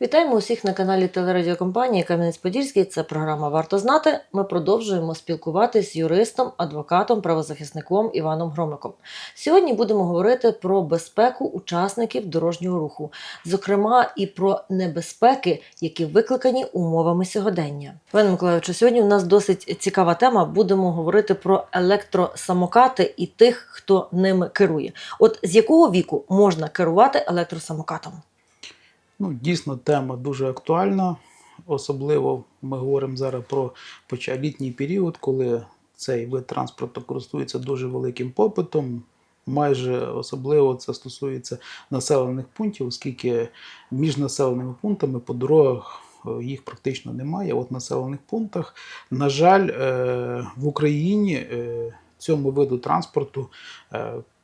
Вітаємо усіх на каналі телерадіокомпанії Кам'янець-Подільський. Це програма Варто знати. Ми продовжуємо спілкуватися з юристом, адвокатом, правозахисником Іваном Громиком. Сьогодні будемо говорити про безпеку учасників дорожнього руху, зокрема і про небезпеки, які викликані умовами сьогодення. Іван Миколаївичу, сьогодні у нас досить цікава тема. Будемо говорити про електросамокати і тих, хто ними керує. От з якого віку можна керувати електросамокатом? Ну, дійсно, тема дуже актуальна. Особливо ми говоримо зараз про літній період, коли цей вид транспорту користується дуже великим попитом. Майже особливо це стосується населених пунктів, оскільки між населеними пунктами по дорогах е, їх практично немає. От в населених пунктах, на жаль, е, в Україні е, цьому виду транспорту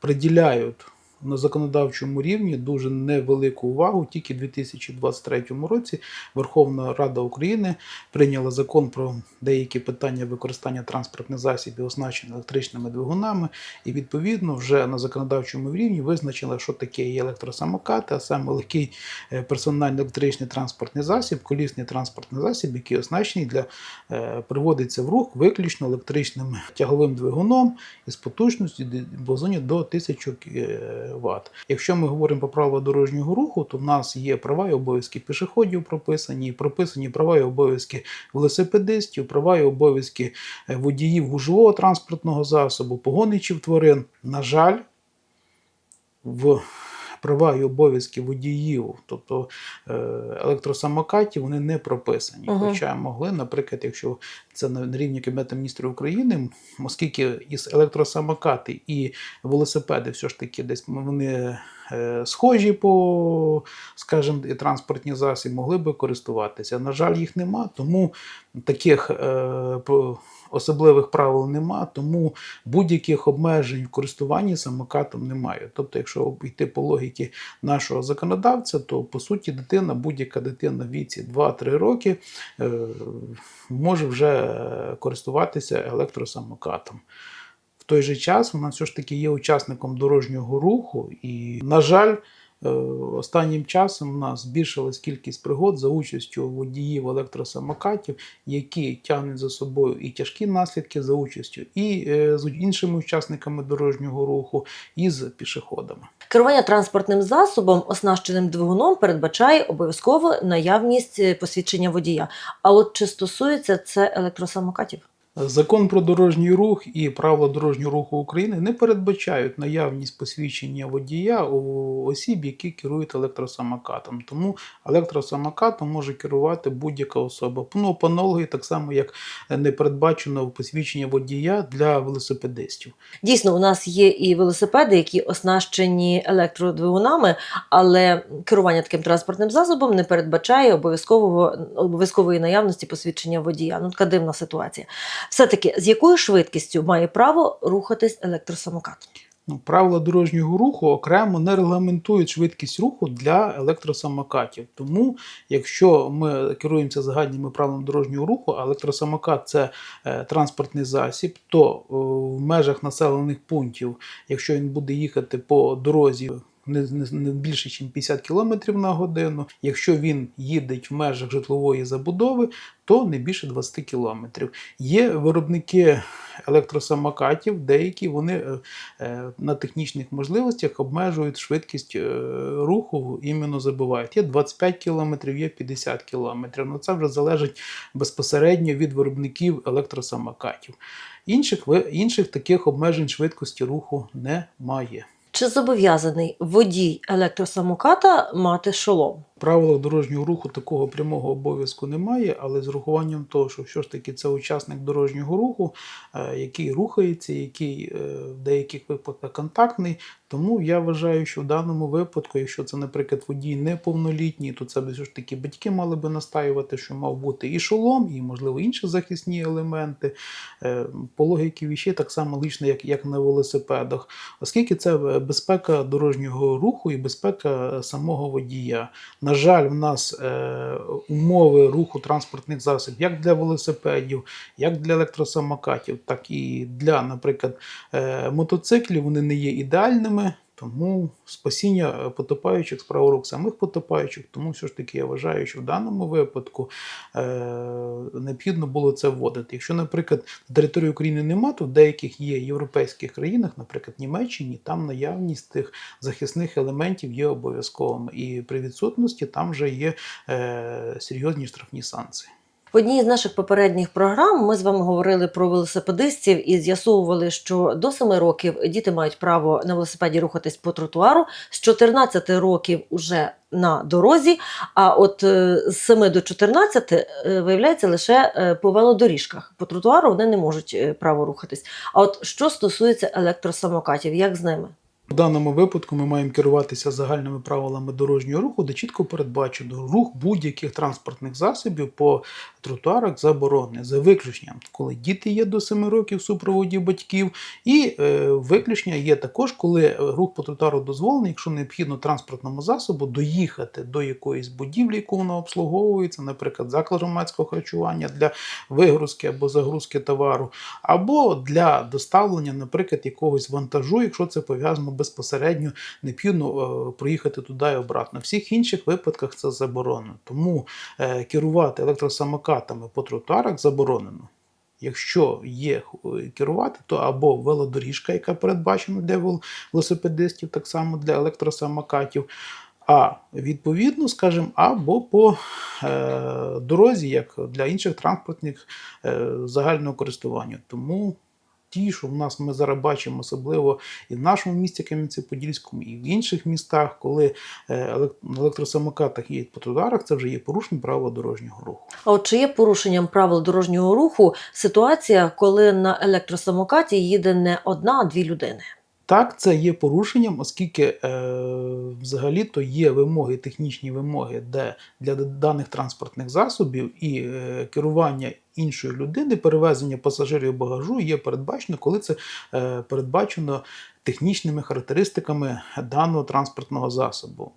приділяють на законодавчому рівні дуже невелику увагу. Тільки в 2023 році Верховна Рада України прийняла закон про деякі питання використання транспортних засобів, оснащених електричними двигунами, і відповідно вже на законодавчому рівні визначила, що таке є електросамокати, а саме легкий е, персональний електричний транспортний засіб, колісний транспортний засіб, який оснащений для е, приводиться в рух виключно електричним тяговим двигуном із потужністю діапазоні до 1000 Вт. Якщо ми говоримо про правила дорожнього руху, то в нас є права і обов'язки пішоходів прописані, прописані права і обов'язки велосипедистів, права і обов'язки е, водіїв гужового транспортного засобу, погоничів тварин. На жаль, в права і обов'язки водіїв, тобто е, електросамокатів, вони не прописані. Мгм. Хоча могли, наприклад, якщо це на рівні Кабінету міністрів України, оскільки із електросамокати і велосипеди все ж таки десь вони е, схожі по, скажімо, і транспортні засоби, могли би користуватися. На жаль, їх нема, тому таких е, особливих правил нема, тому будь-яких обмежень в користуванні самокатом немає. Тобто, якщо йти по логіки нашого законодавця, то по суті дитина, будь-яка дитина в віці 2-3 роки е, може вже користуватися електросамокатом. В той же час вона все ж таки є учасником дорожнього руху, і, на жаль, останнім часом у нас збільшилась кількість пригод за участю водіїв електросамокатів, які тягнуть за собою і тяжкі наслідки за участю, і е, з іншими учасниками дорожнього руху, і з пішоходами. Керування транспортним засобом, оснащеним двигуном, передбачає обов'язково наявність е, посвідчення водія. А от чи стосується це електросамокатів? Закон про дорожній рух і правила дорожнього руху України не передбачають наявність посвідчення водія у осіб, які керують електросамокатом. Тому електросамокатом може керувати будь-яка особа. Ну, по аналогії, так само як не передбачено посвідчення водія для велосипедистів. Дійсно, у нас є і велосипеди, які оснащені електродвигунами, але керування таким транспортним засобом не передбачає обов'язкового обов'язкової наявності посвідчення водія. Ну така дивна ситуація. Все-таки з якою швидкістю має право рухатись електросамокат? Ну, правила дорожнього руху окремо не регламентують швидкість руху для електросамокатів. Тому, якщо ми керуємося загальними правилами дорожнього руху, а електросамокат це е, транспортний засіб, то е, в межах населених пунктів, якщо він буде їхати по дорозі. Не, не, не більше, ніж 50 км на годину. Якщо він їде в межах житлової забудови, то не більше 20 км. Є виробники електросамокатів, деякі вони е, е, на технічних можливостях обмежують швидкість е, руху, іменно забувають. Є 25 км, є 50 км. Ну це вже залежить безпосередньо від виробників електросамокатів. Інших, інших таких обмежень швидкості руху немає. Чи зобов'язаний водій електросамоката мати шолом? Правилах дорожнього руху такого прямого обов'язку немає, але з урахуванням того, що все ж таки це учасник дорожнього руху, е, який рухається, який е, в деяких випадках контактний. Тому я вважаю, що в даному випадку, якщо це, наприклад, водій неповнолітній, то це все ж таки батьки мали би настаювати, що мав бути і шолом, і, можливо, інші захисні елементи. Е, По логіки віщей так само лично, як, як на велосипедах, оскільки це безпека дорожнього руху і безпека самого водія. На жаль, в нас е, умови руху транспортних засобів як для велосипедів, як для електросамокатів, так і для, наприклад, е, мотоциклів, вони не є ідеальними. Тому спасіння е, потопаючих справа рук самих потопаючих. Тому все ж таки я вважаю, що в даному випадку е, необхідно було це вводити. Якщо, наприклад, на території України нема, то в деяких є європейських країнах, наприклад, Німеччині, там наявність тих захисних елементів є обов'язковими. І при відсутності там вже є е, серйозні штрафні санкції. В одній з наших попередніх програм ми з вами говорили про велосипедистів і з'ясовували, що до 7 років діти мають право на велосипеді рухатись по тротуару, з 14 років уже на дорозі. А от е, з 7 до 14 е, виявляється лише е, по велодоріжках. По тротуару вони не можуть право рухатись. А от що стосується електросамокатів, як з ними? В даному випадку ми маємо керуватися загальними правилами дорожнього руху, де чітко передбачено рух будь-яких транспортних засобів по тротуарах заборонений, за виключенням, коли діти є до 7 років в супроводі батьків, і е, виключення є також, коли е, рух по тротуару дозволений, якщо необхідно транспортному засобу доїхати до якоїсь будівлі, яку вона обслуговується, наприклад, заклад громадського харчування для вигрузки або загрузки товару, або для доставлення, наприклад, якогось вантажу, якщо це пов'язано безпосередньо, необхідно е, проїхати туди і обратно. В всіх інших випадках це заборонено. Тому е, керувати електросамокатами по тротуарах заборонено. Якщо є е, керувати, то або велодоріжка, яка передбачена для велосипедистів, так само для електросамокатів. А відповідно, скажімо, або по е, дорозі, як для інших транспортних е, загального користування. Тому ті, що в нас ми зараз бачимо, особливо і в нашому місті Кам'янці-Подільському, і в інших містах, коли е, на електросамокатах їдуть по тротуарах, це вже є порушення правил дорожнього руху. А от чи є порушенням правил дорожнього руху ситуація, коли на електросамокаті їде не одна, а дві людини? Так, це є порушенням, оскільки е, взагалі то є вимоги, технічні вимоги, де для даних транспортних засобів і е, керування іншої людини, перевезення пасажирів багажу є передбачено, коли це е, передбачено технічними характеристиками даного транспортного засобу.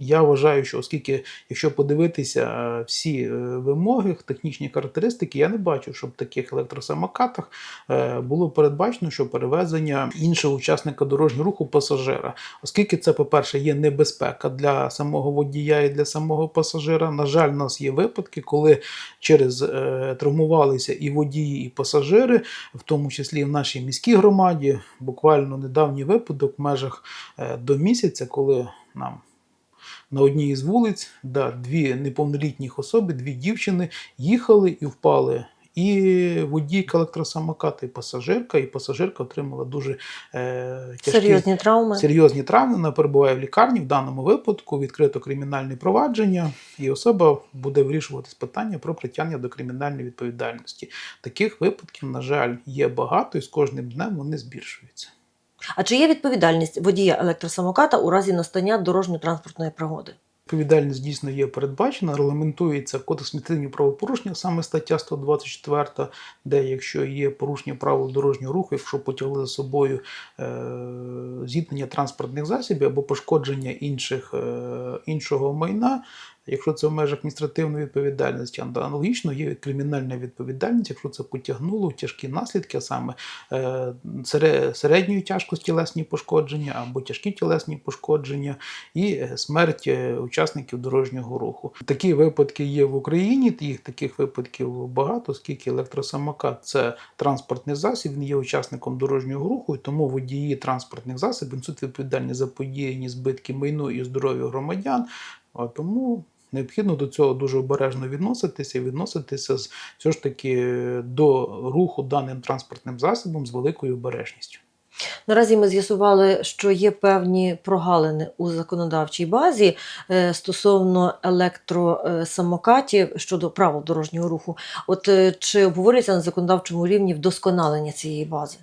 Я вважаю, що оскільки, якщо подивитися е, всі е, вимоги, технічні характеристики, я не бачу, щоб в таких електросамокатах е, було передбачено, що перевезення іншого учасника дорожнього руху пасажира, оскільки це, по-перше, є небезпека для самого водія і для самого пасажира. На жаль, у нас є випадки, коли через травмувалися і водії, і пасажири, в тому числі в нашій міській громаді. Буквально недавній випадок в межах до місяця, коли нам на одній із вулиць, да, дві неповнолітніх особи, дві дівчини їхали і впали. І водійка електросамоката, і пасажирка, і пасажирка отримала дуже е, тяжкі Серйозні травми. серйозні травми. Вона перебуває в лікарні. В даному випадку відкрито кримінальне провадження, і особа буде вирішувати питання про притягнення до кримінальної відповідальності. Таких випадків, на жаль, є багато, і з кожним днем вони збільшуються. А чи є відповідальність водія електросамоката у разі настання дорожньо-транспортної пригоди? Відповідальність дійсно є передбачена, регламентується Кодекс адміністративних правопорушень, саме стаття 124, де якщо є порушення правил дорожнього руху, якщо потягли за собою е, зіткнення транспортних засобів або пошкодження інших, е, іншого майна, якщо це в межах адміністративної відповідальності, аналогічно є кримінальна відповідальність, якщо це потягнуло тяжкі наслідки, а саме е, середньої тяжкості тілесні пошкодження або тяжкі тілесні пошкодження і е, смерть учасників дорожнього руху. Такі випадки є в Україні. Їх таких випадків багато, оскільки електросамокат це транспортний засіб, він є учасником дорожнього руху, і тому водії транспортних засобів несуть відповідальність за подіяні збитки майну і здоров'ю громадян. А тому необхідно до цього дуже обережно відноситися і відноситися з все ж таки до руху даним транспортним засобом з великою обережністю. Наразі ми з'ясували, що є певні прогалини у законодавчій базі е, стосовно електросамокатів щодо правил дорожнього руху. От е, чи обговорюється на законодавчому рівні вдосконалення цієї бази?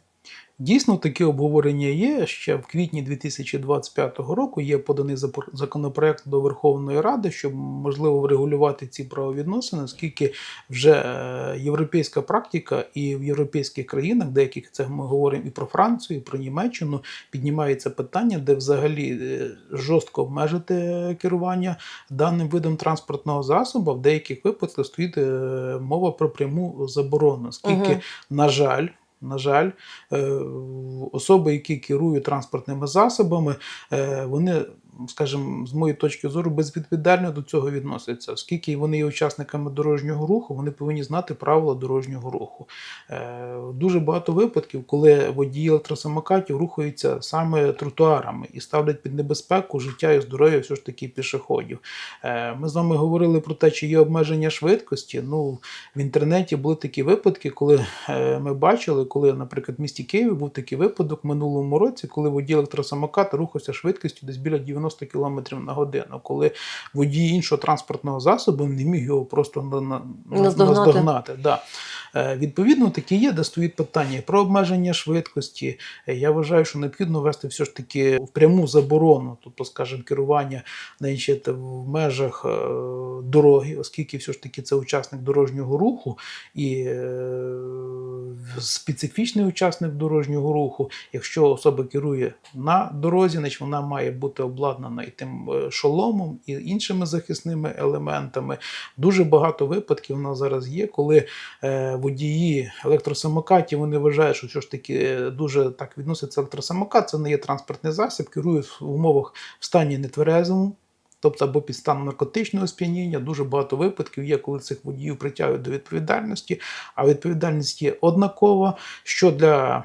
Дійсно, таке обговорення є. Ще в квітні 2025 року є поданий законопроект до Верховної Ради, щоб можливо врегулювати ці правовідносини, оскільки вже е, європейська практика і в європейських країнах, деяких це ми говоримо і про Францію, і про Німеччину, піднімається питання, де взагалі е, жорстко обмежити керування даним видом транспортного засобу. В деяких випадках стоїть е, мова про пряму заборону, оскільки Мгм. на жаль, на жаль, е, особи, які керують транспортними засобами, е, вони, скажімо, з моєї точки зору, безвідповідально до цього відносяться, оскільки вони є учасниками дорожнього руху, вони повинні знати правила дорожнього руху. Е, Дуже багато випадків, коли водії електросамокатів рухаються саме тротуарами і ставлять під небезпеку життя і здоров'я все ж таки пішоходів. Е, Ми з вами говорили про те, чи є обмеження швидкості. Ну, в інтернеті були такі випадки, коли е, ми бачили, коли, наприклад, в місті Києві був такий випадок в минулому році, коли водій електросамоката рухався швидкістю десь біля 90 км на годину, коли водій іншого транспортного засобу не міг його просто на, на, на- Наздогнати. наздогнати. Да. Е, Відповідно, такі є, де стоїть питання про обмеження швидкості. Е, Я вважаю, що необхідно ввести все ж таки в пряму заборону, тобто, скажімо, керування значить, в межах е, дороги, оскільки все ж таки це учасник дорожнього руху і е, специфічний учасник дорожнього руху. Якщо особа керує на дорозі, значить вона має бути обладнана і тим е, шоломом і іншими захисними елементами. Дуже багато випадків у нас зараз є, коли е, водії електросамокатів вони вважають, що все ж таки е, дуже так відноситься електросамокат, це не є транспортний засіб, керують в умовах в стані нетверезому. Тобто або під станом наркотичного сп'яніння, дуже багато випадків є, коли цих водіїв притягують до відповідальності, а відповідальність є однакова, що для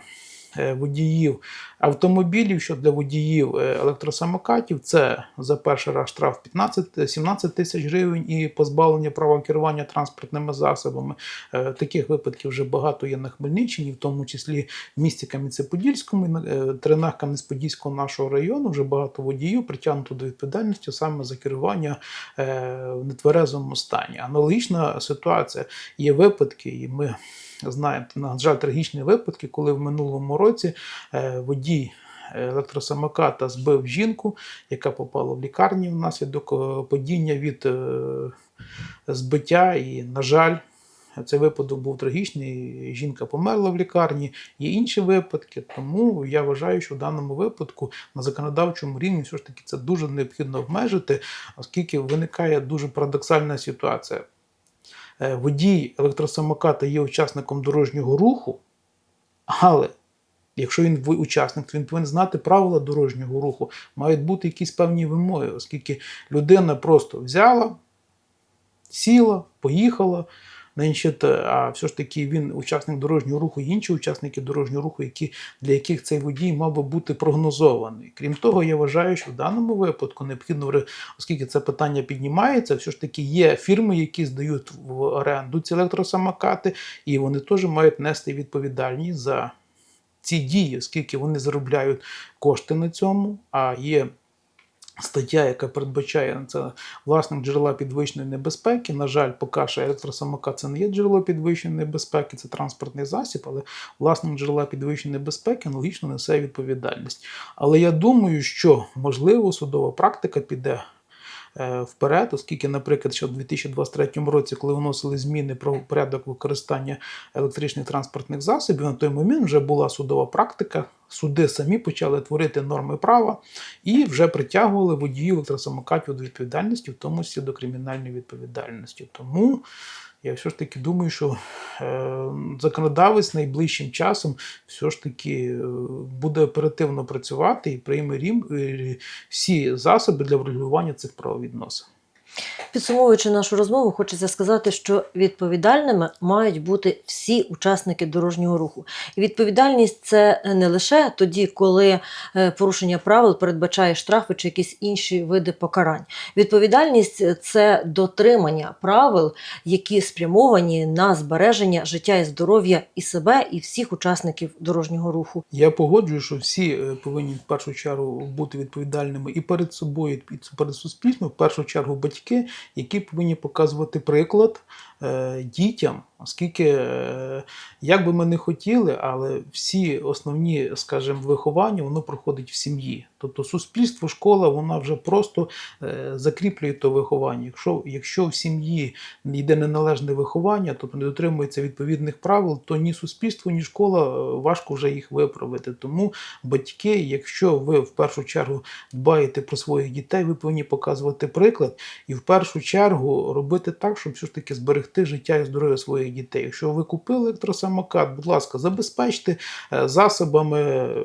водіїв автомобілів, що для водіїв е, електросамокатів, це за перший раз штраф 15-17 тисяч гривень і позбавлення права керування транспортними засобами. Е, Таких випадків вже багато є на Хмельниччині, в тому числі в місті е, теренах Кам'янець-Подільського нашого району вже багато водіїв притягнуто до відповідальності саме за керування е, в нетверезому стані. Аналогічна ситуація є випадки, і ми знаємо, на жаль, трагічні випадки, коли в минулому році е, водій електросамоката збив жінку, яка попала в лікарню внаслідок е, падіння від е, збиття. І, на жаль, цей випадок був трагічний. Жінка померла в лікарні. Є інші випадки. Тому я вважаю, що в даному випадку на законодавчому рівні все ж таки це дуже необхідно обмежити, оскільки виникає дуже парадоксальна ситуація. Е, Водій електросамоката є учасником дорожнього руху, але якщо він учасник, то він повинен знати правила дорожнього руху. Мають бути якісь певні вимоги, оскільки людина просто взяла, сіла, поїхала. Значить, а все ж таки він учасник дорожнього руху, і інші учасники дорожнього руху, які, для яких цей водій мав би бути прогнозований. Крім того, я вважаю, що в даному випадку необхідно, оскільки це питання піднімається, все ж таки є фірми, які здають в оренду ці електросамокати, і вони теж мають нести відповідальність за ці дії, оскільки вони заробляють кошти на цьому, а є стаття, яка передбачає це власник джерела підвищеної небезпеки. На жаль, поки що електросамокат це не є джерело підвищеної небезпеки, це транспортний засіб, але власник джерела підвищеної небезпеки аналогічно несе відповідальність. Але я думаю, що можливо судова практика піде. Е, Вперед, оскільки, наприклад, ще в 2023 році, коли вносили зміни про порядок використання електричних транспортних засобів, на той момент вже була судова практика. Суди самі почали творити норми права і вже притягували водіїв електросамокатів до відповідальності, в тому числі до кримінальної відповідальності. Тому я все ж таки думаю, що е, законодавець найближчим часом все ж таки е, буде оперативно працювати і прийме всі засоби для врегулювання цих правовідносин. Підсумовуючи нашу розмову, хочеться сказати, що відповідальними мають бути всі учасники дорожнього руху. І відповідальність це не лише тоді, коли е, порушення правил передбачає штрафи чи якісь інші види покарань. Відповідальність це дотримання правил, які спрямовані на збереження життя і здоров'я і себе, і всіх учасників дорожнього руху. Я погоджую, що всі е, повинні в першу чергу бути відповідальними і перед собою, і перед суспільством, в першу чергу батьки, які повинні показувати приклад е, дітям, оскільки, е, як би ми не хотіли, але всі основні, скажімо, виховання воно проходить в сім'ї. Тобто суспільство, школа, вона вже просто е, закріплює то виховання. Якщо, якщо в сім'ї йде неналежне виховання, тобто не дотримується відповідних правил, то ні суспільство, ні школа е, важко вже їх виправити. Тому батьки, якщо ви в першу чергу дбаєте про своїх дітей, ви повинні показувати приклад і в першу чергу робити так, щоб все ж таки зберегти життя і здоров'я своїх дітей. Якщо ви купили електросамокат, будь ласка, забезпечте е, засобами, е,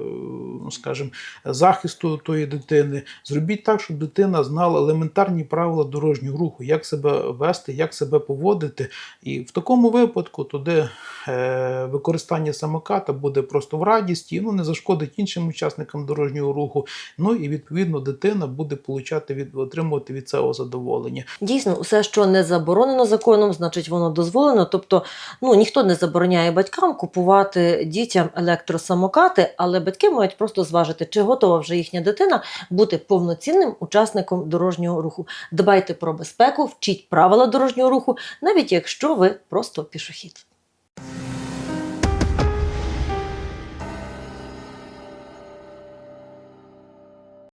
ну, скажімо, захисту тої дитини. Зробіть так, щоб дитина знала елементарні правила дорожнього руху, як себе вести, як себе поводити. І в такому випадку туди е, використання самоката буде просто в радісті, ну не зашкодить іншим учасникам дорожнього руху. Ну і відповідно дитина буде получати від отримувати від цього задоволення. Дійсно, усе, що не заборонено законом, значить воно дозволено. Тобто, ну ніхто не забороняє батькам купувати дітям електросамокати, але батьки мають просто зважити, чи готова вже їхня дитина бути повноцінним учасником дорожнього руху. Дбайте про безпеку, вчіть правила дорожнього руху, навіть якщо ви просто пішохід.